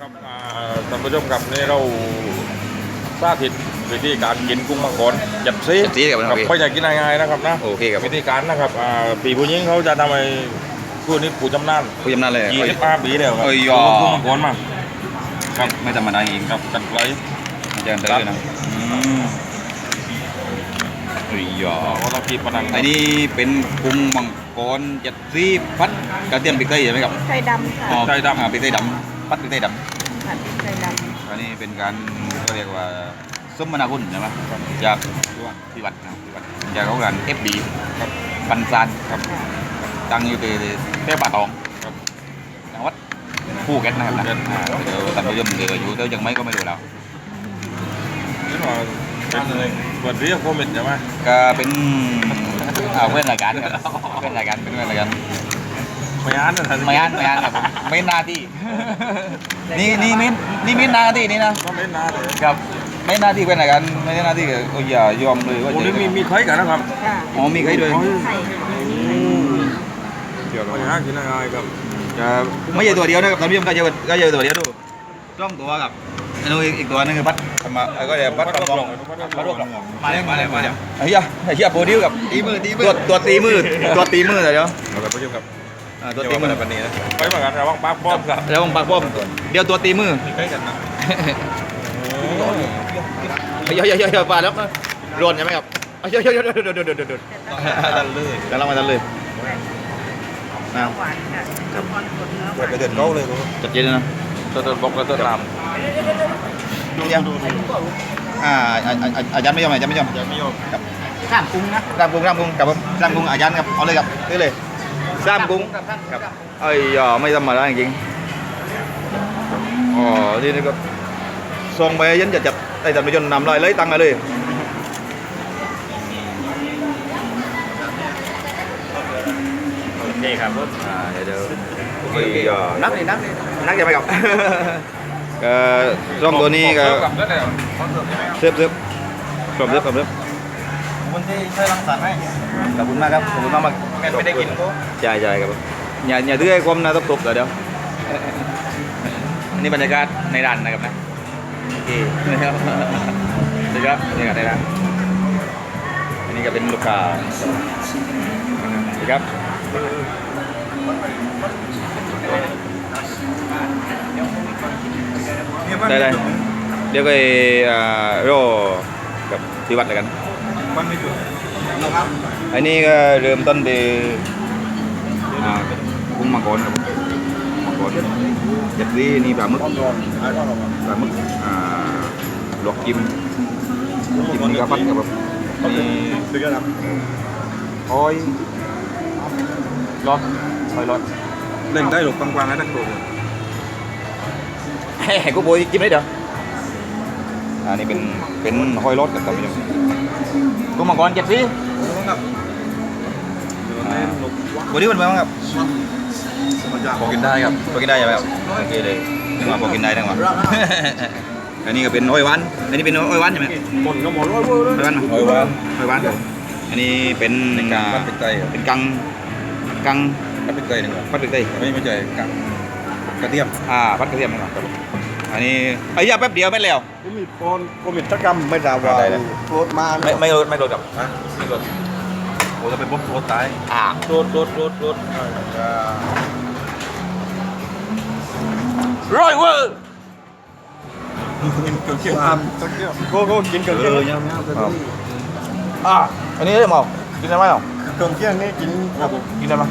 ครับอ่าท่านผู้ชมครับนี่เราสาธิตวิธีการกินกุ้งมังกรจัดซีจัดซีครับครับโอเคไม่ใช่กินง่ายๆนะครับนะโอเคครับวิธีการนะครับอ่าปีผู้หญิงเขาจะทำไอ้ผู้นี้ผู้จำนานคุยยำนานเลยยี่สิบห้าปีแล้วครับเอ้ยอะกุ้งมังกรมาครับไม่ธรรมดาจริงครับจัดไว้เจริญเจริญนะอืมเอ้ยอะเราต้องกินปะนังอันนี้เป็นกุ้งมังกรจัดซีพัดกระเทียมพริกไทยใช่ไหมครับไข่ดำค่ะอ๋ออ่าพริกไทยดำ พัดพริกไทยดผัดไข่ดำอันนี้เป็นการเขาเรียกว่าส้มมะนาวคุณใช่ไหมจากพิวัตรนะครับพิวัตรจากเขาการเอฟบีครับปันซานครับำค่ะตั้งอยู่ที่เทพป่าตองครับจังหวัดภูเก็ตนะครับนะอ่าเดี๋ยวท่านผู้ชมเดี๋ยวอยู่เดี๋ยวยังไม่ก็ไม่รู้แล้ว นี่ว่าเป็นอะไรเปิดเรียกโควิดใช่ไหมก็เป็นอ่าเพื่อนรายการครับเพื่อนรายการเป็นเพื่อนรายการ ไม่อ่านนะท่านไม่อ่านไม่อ่านครับผมไม่หน้าที่ นี่นี่มินนี่มินหน้าที่นี่นะก็ไม่นานเลยครับไม่หน้าที่เป็นรายการไม่ใช่หน้าที่ก็โอ้ยอย่ายอมเลยว่าโอ้จะนี่มีมีใครกันนะครับค่ะอ๋อมีใครด้วยไข่เดี๋ยวไม่หากินง่ายๆครับจะไม่ใช่ตัวเดียวนะครับท่านผู้ชมก็เจอก็เจอตัวเดียวดูต้องตัวกับอันนู้นอีกตัวนึงคือพัดมาก็เดี๋ยวพัดกระป๋องพัดกระป๋องมาเลยมาเลยมาเลยไอ้เหี้ยไอ้เหี้ยโปรดิวกับตีมือตีมือตัวตัวตีมือตัวตีมือเดี๋ยวเราไปประชุมกับอ่าตัวตีมือวันนี้นะไปเหมือนกันระวังปากป้อมครับแล้วบังปากป้อมเดี๋ยวตัวตีมือใกล้กันนะเฮ้ยเฮ้ยเฮ้ยเฮ้ยปาแล้วรวนใช่ไหมครับเฮ้ยเฮ้ยเฮ้ยเดี๋ยวเดี๋ยวเดี๋ยวเดี๋ยวเดี๋ยวดันเลยกำลังมาทันเลยนะหวานค่ะอ่อนกดเนื้อหวานไปเดินเก้าเลยจัดเจนนะตัวตัวบอกแล้วตัวรามยังอ่าอาจารย์ไม่ยอมอาจารย์ไม่ยอมยังไม่ยอมข้ามกุ้งนะข้ามกุ้งข้ามกุ้งกับข้ามกุ้งอาจารย์ครับเอาเลยครับนี่เลย ข้ามกุ้งครับไอ้ยอไม่ธรรมดาจริงๆอ๋อนี่นี่ก็ส่งไปยันจะจัดไอ้ท่านผู้ชมนำเลยเลยตังค์มาเลยโอเคครับรถอ่าเดี๋ยวเดี๋ยวไอ้ยอนักเลยนักเลยนักจะไปกับก็ส่งตัวนี้ก็กับแล้วแต่เขาเสิร์ฟใช่ไหมครับเสิร์ฟเสิร์ฟสมเสิร์ฟสมเสิร์ฟ คนที่ช่วยรังสรรค์ให้ ขอบคุณมากครับ ขอบคุณมากมากแม่ไม่ได้กินก็ ใช่ใช่ครับผมอย่าอย่าดื้อให้ความนะตบตบเดี๋ยวเดี๋ยวนี่บรรยากาศในร้านนะครับนะ โอเคนะครับนี่ครับบรรยากาศในร้าน อันนี้ก็เป็นลูกค้านี่ครับได้ได้เดี๋ยวก็อ่ารอกับที่วัดแล้วกัน มันไม่ถูกอันนี้ก็เริ่มต้นที่อ่ากุ้งมังกรครับมังกรเจ็ดลีนี่ปลาหมึกปลาหมึกอ่าลวกจิ้มจิ้มนี่ก็พัดครับมนี่ซื้อกันครับหอยรอดหอยรอดเล่นได้หรอกกว้างๆให้นักโทษเฮ้ยกูโบยจิ้มได้เดี๋ยวอันนี้เป็น เป็นหอยรอดกับท่านผู้ชมกุ้งมังกรเจ็ดลีครับเล่นลงวันนี้มันเป็นไงบ้างครับพอกินได้ครับพอกินได้ใช่ไหมครับโอเคเลยนึกว่าพอกินได้ทั้งวันอันนี้ก็เป็นอ้อยหวานอันนี้เป็นอ้อยหวานใช่ไหมหมดก็หมดร้อยเวอร์เลยอ้อยหวานไหมร้อยวันอ้อยหวานอันนี้เป็นเป็นกังอ่าปัดเป็นไตครับเป็นกังกังปัดเป็นไตหนึ่งครับพัดกระเทียมไม่ไม่ใช่กังกระเทียมอ่าพัดกระเทียมนะครับครับ อันนี้ไอ้ยาแป๊บเดียวไม่แล้วก็มีโอนก็มีตกรรมไม่ทราบว่าได้เลยโปรดมาไม่ไม่ลดไม่ลดกับฮะไม่กดโอ้จะเป็นบดโคตรตายอ่าโดดโดดโดดโดดร้อยเวอร์เกี่ยวความตะเกียบก็ก็กินเกลือเออเยังยังอ่าอันนี้ได้หมอกินได้ไหมหรอ กลือเกี้ยงนี่กินกับกินได้ไหม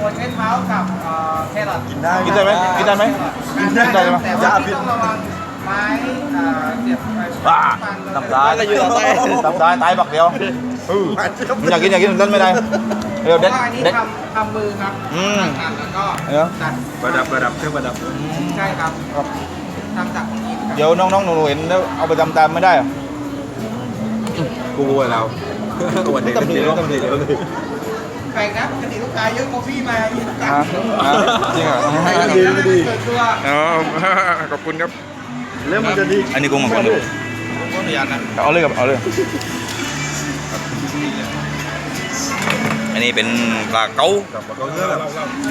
คนเช้เท้ากับเอ่อแครอทกินได้กินได้ไหมกินได้ไหมกินได้ได้ไหมแต่ว่าต้องระวังไม้เอ่อเสียบไม้อ่าฟันน้ำตาลอยู่ตายน้ำตาลตายบักเดียวอยากกินอยากกินนั่นไม่ได้เดี๋ยวเพเด็ดราะว่าอันนี้เด็ดทำทำมือครับอืมตัดแล้วก็เดี๋ยวตัดประดับประดับเครื่องประดับใช่ครับทำจากนี้ครับเดี๋ยวน้องๆหนูๆเห็นแล้วเอาไปทำตามไม่ได้เหรอกูเรา วันเด็กต้องดีเลยต้องดีเลยแปลกนะปกติลูกค้าเยอะกว่าพี่มาเยอะกันอะอะจริงเหรอแต่ดีดีเกิดตัวอ๋อขอบคุณครับแล้วมันจะดีอันนี้กุ้งมังกรครับเอาเลยครับเอาเลยอันนี้เป็นปลาเก๋ากับเขาเนื้อ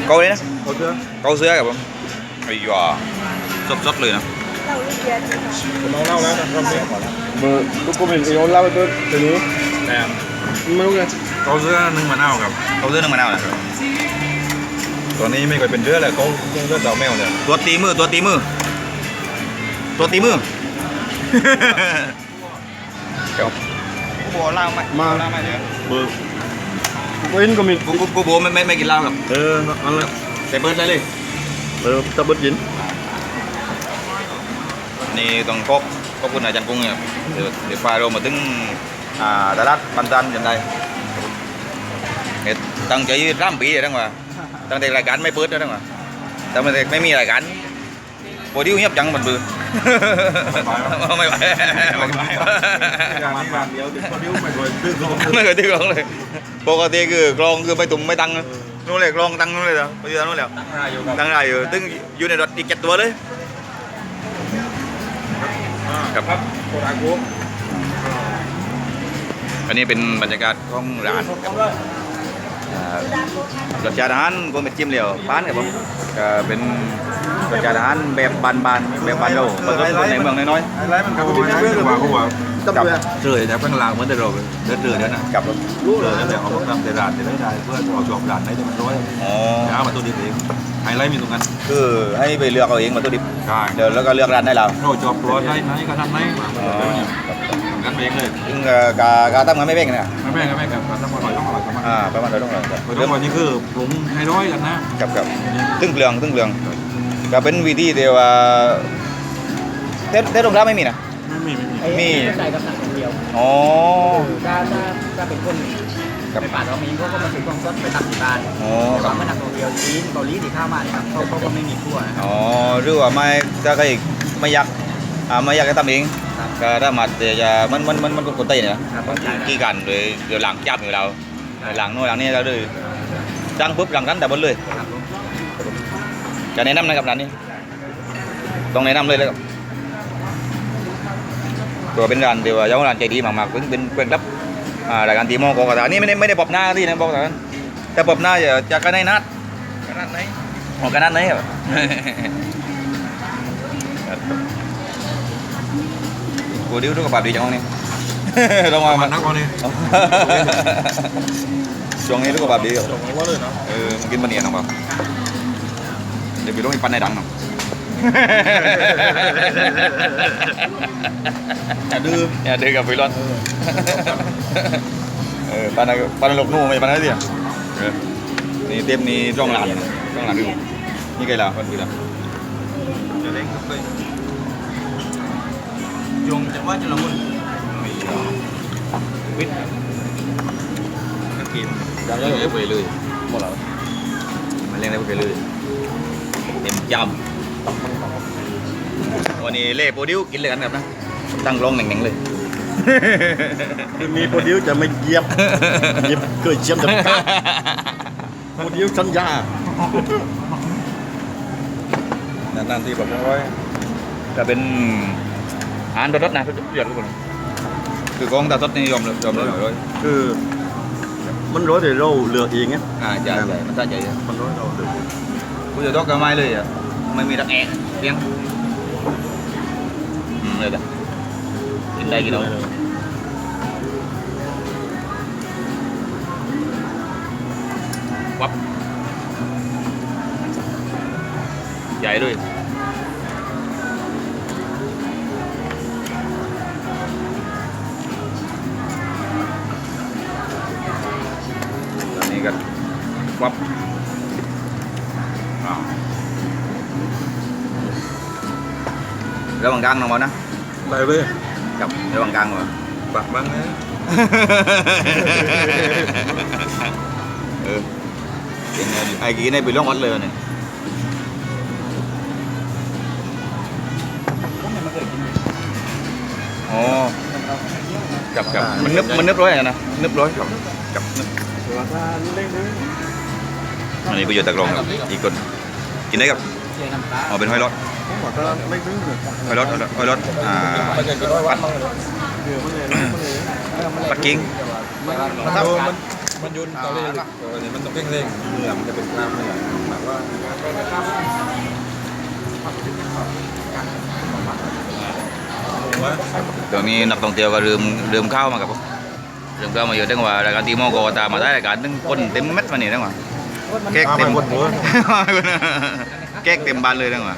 เก๋าเลยนะเขาเนื้อเก๋าเสื้อครับผมไอ้ยาสดๆเลยนะ นดีค่ะผมเอาเหล่าแล้วนะครับเนี่ยเบอร์ลูกกูเป็นไอ้โอนเล่าไปตัวตัวนี้แหนมไม่รู้ไงเขาเสื้อนึ่งมะนาวครับเขาเรื่องมะนาวนะตอนนี้ไม่เคยเป็นเรือเลยเขายังเลือดดาวแมวเนี่ยตัวตีมือตัวตีมือตัวตีมือครับกูบอกเหล้าไหมมาเหล้าไหมเนี่ยเบอร์กูเห็นก็มีกูกูกูบอกไม่ไม่ไม่กินเหล้าครับเออนั่นแหละแต่เบิร์ดได้เลยเออตะเบิดยิน นี่ต้องขอบขอบคุณอาจารย์กุ้งเนี่ยเดี๋ยวเดี๋ยวพาเรามาถึงอ่าตลาดบันดันยังไงเนี่ยตั้งใจร่ำปีเลยทั้งว่าตั้งแต่รายการไม่เปิดเลยทั้งว่าแต่ไม่ไม่มีรายการโปรดิวเงียบจังมันเบือไม่ไหวไม่ไหวการนี้การเดียวเดี๋ยวเขาดิ้วไปเลยดื้อเขาไม่เคยตีกลองเลยปกติคือกลองคือไม่ตุ่มไม่ตังนู่นเลยกลองตังนู่นเลยเหรอไปยืนนู่นแล้วตั้งได้อยู่ครับตั้งได้อยู่ตึ้งอยู่ในรถอีกเจ็ดตัวเลย ครับครับโคตรอากูอันนี้เป็นบรรยากาศของร้านครับอ่ารสชาติอาหารก็เป็นจิ้มเหลียวบ้านครับผมก็เป็น รสชาติอาหารแบบบานๆแบบบ้านเราผสมคนในเมืองน้อยไฮไลท์มันกับผมนะคือว่าเขาว่าตะเบิดเรื่อยแต่ข้างล่างเหมือนแต่เราเดือดเดือดนะๆกับรู้เลเรื่อยยแต่เอาทำแต่ร้านแต่ได้ได้เพื่อเอาจอบร้านไหนแต่มันร้อยอ๋อหามาตัวดิบเองไฮไลท์มีตรงนั้นคือให้ไปเลือกเอาเองวัตถุดิบใช่เดี๋ยวแล้วก็เลือกร้านได้เราเราจอบร้อนได้ไหนก็ทำไหนอ๋อกันเองเลยซึ่งเอ่อกากาตั้งมันไม่เบ่งนะไม่แม่ก็ไม่กับต้องอร่อยต้องอร่อยประมาณอ่าประมาณเราต้องลองครับเรื่องวันนี้คือปรุงให้ร้อยกันนะกับกับตึ้งเปลืองตึ้งเปลือง ก็เป็นวิธีเดียวว่าเต้เต้โรงแรมไม่มีนะ ไม่มีไม่มี มี ใส่กับหนังอย่างเดียวอ๋อถ้าถ้าถ้าเป็นคนครับไปป่าเรามีเขาก็มาซื้อกล้องสดไปทำที่บ้านอ๋อแต่ครัว่าบเมื่อนักท่องเที่ยวจีนเกาหลีที่เข้ามาเนี่ยครับเขาเขาก็ไม่มีครัวนะครับ อ๋อหรือว่าไม่ถ้าใครไม่อยากอ่าไม่อยากจะทำเองครับก็ถ้ามาเดี๋ยวจะมันมันมันมันคนไต้เนี่ยครับกี่กันเลยเดี๋ยวหลังจับอยู่เราหลังโน่นหลังนี้เราเลยดังปุ๊บหลังนั้นแต่บนเลย ครับผม จะแนะนำนะครับร้านนี้ ต้องแนะนำเลยเลยครับตัวเป็นร้านเดียวาเจ้าร้านใจดีมากๆเป็นเป็นเป็นรับอ่ารายการตีโมกอกระถานี่ไม่ได้ไม่ได้ปรับหน้าที่นะบอกแต่นั้นแต่ปรับหน้าจะจะกันในนัดกันนัดไหนอ๋อกันนัดไหนครับกูดิ้วทุกกระบาดดีจังวะนี่ลองมามามานักวันนี้ช่วงนี้ทุกกระบาดดีครับจบว่าเลยเนาะเออมันกินมันเนียนหรอเปล่า เดี๋ยวไปต้องมีปันในดังหน่อยอย่าดื้ออย่าดื้อกับไปร้อนเออปันอะไรปันหลกนู่ไม่ปันอะไรเดียวเออนี่เต็มนี่จ้องหลานจ้องหลานดูนี่ไงล่ะปันคือล่ะจะเล่นกับไปยงจะว่าจะละมุนวิทย์นักกินยังยังไม่ไปเลยหมดแล้วมันเลี้ยงได้ไปเลย เต็มจำวันนี้เล่โปรดิวกินเลยกันครับนะตั้งกล้องหน่งๆเลยคือมีโปรดิวจะไม่เหยียบเหยียบเกิดเชี่ยมจะโปรดิวสัญญานานๆทีแบบร้อยจะเป็นอาหารรสๆนะรสเดือดทุกคนคือกองตาสดนี่ยอมเลยยอมเลยเลยคือมันร้อยแต่เราเลือกเองไงอ่าใหญ่ใหญ่มันตั้งใจมันร้อยเราเลือก เองกูจะต้องกับไม้เลยอะไม่มีตะแระหว่างกลางน้องบอลนะไปเลยกับระหว่างกลางเหรอปักบ้างนะเออกินเนี่ยไอ้กินในไปล่องวัดเลยเนี่ยผมเนี่ยไม่เคยกินอ๋อกับกับมันนึบมันนึบร้อยอะนะนึบร้อยกับกับนึบราคาเล็กน้อยอันนี้ประโยชน์ตะกรองครับอีกคนกินได้กับเจียน้ำปลาอ๋อเป็นห้อยรถผ มว่าถ้าเล็กน้อยเนี่ยห้อยรถห้อยรถห้อยรถอ่าไม่ใช่กินร้อยวัดมั้งเลยเดี๋ยวมันเลยมันเลยปักกิ่งมันมันมันยุนตอนนี้มันต้องเพ่งเร่งเหนือมันจะเป็นกล้ามเนื้อแบบว่าตรงนี้นักท่องเที่ยวก็เริ่มเริ่มเข้ามาครับผมเริ่มเข้ามาเยอะตั้งว่ารายการตีโมโกตามมาได้รายการตั้งคนเต็มเม็ดมานี่ตั้งว่าแก๊กเต็มแก๊กเต็มบ้านเลยตั้งว่า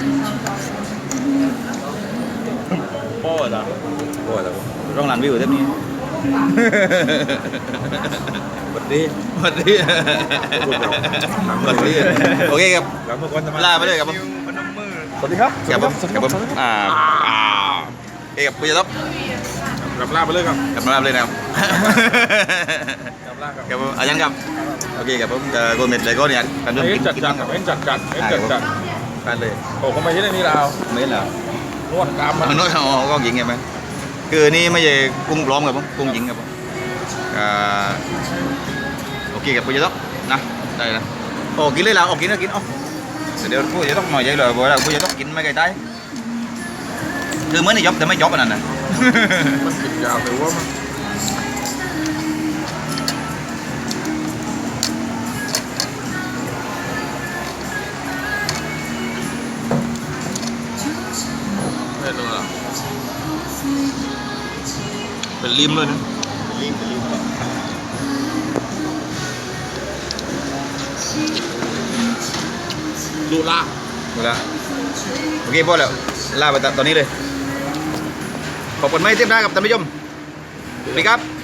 ป็ดฟรีให้ได้ก็ว่ามีกันเนอะกุ้งกุ้งเป็ดฟรีปอบแต่เจ็ดฟรีนะยังงูเดียวนี่จะบอกมาป่าตองนี่กินได้ที่ป่าตัวเดียวเออคือพ่อจ้ะโอ้ยแล้วร้องหลันวิวเท่านี้บัดดีสวัสดีสวัสดีโอเคครับ แล้วเมื่อก่อนจะมาลาไปเลยครับผมสวัสดีครับครับผมครับผมอ่าอ่าโอเคครับคุณจะต้องกลับลาไปเลยครับกลับมาลาไปเลยนะครับกลับลาครับครับผมอาจารย์ครับ โอเคครับผมจะโกนเม็ดเลยก็เนี่ยกันเริ่มเอ็กินนจัดกินจัดครับเอ็นจัดจัดเอ็นจัดจัดกัน เลยโอ้เขาไม่ใช่ในนี้ลาวไม่เหรอนวดกรามมันมนุษย์อ๋อก็หญิงไงไหมคือนี่ไม่ใช่กุ้งปลอมครับผมกุ้งหญิงครับผมอ่าโอเคครับคุณจะต้องนะได้นะโอ้กินเลยล่ะโอ้กินแล้วกินเอ๋อเดี๋ยวกูจะต้องหน่อยใจเลยบอกว่ากูจะต้องกิน เหมื่อนในยบแต่ไม่ยบอันนั้นนะมันกินยาวแต่ว่ามันไม่เลยอะเป็นริมเลยนะรีบรีบดูล่าหมดแล้วโอเคพอแล้วลาไปตอนนี้เลย ขอบคุณไม่เทียบได้กับท่านผู้ชมสวัสดีครับ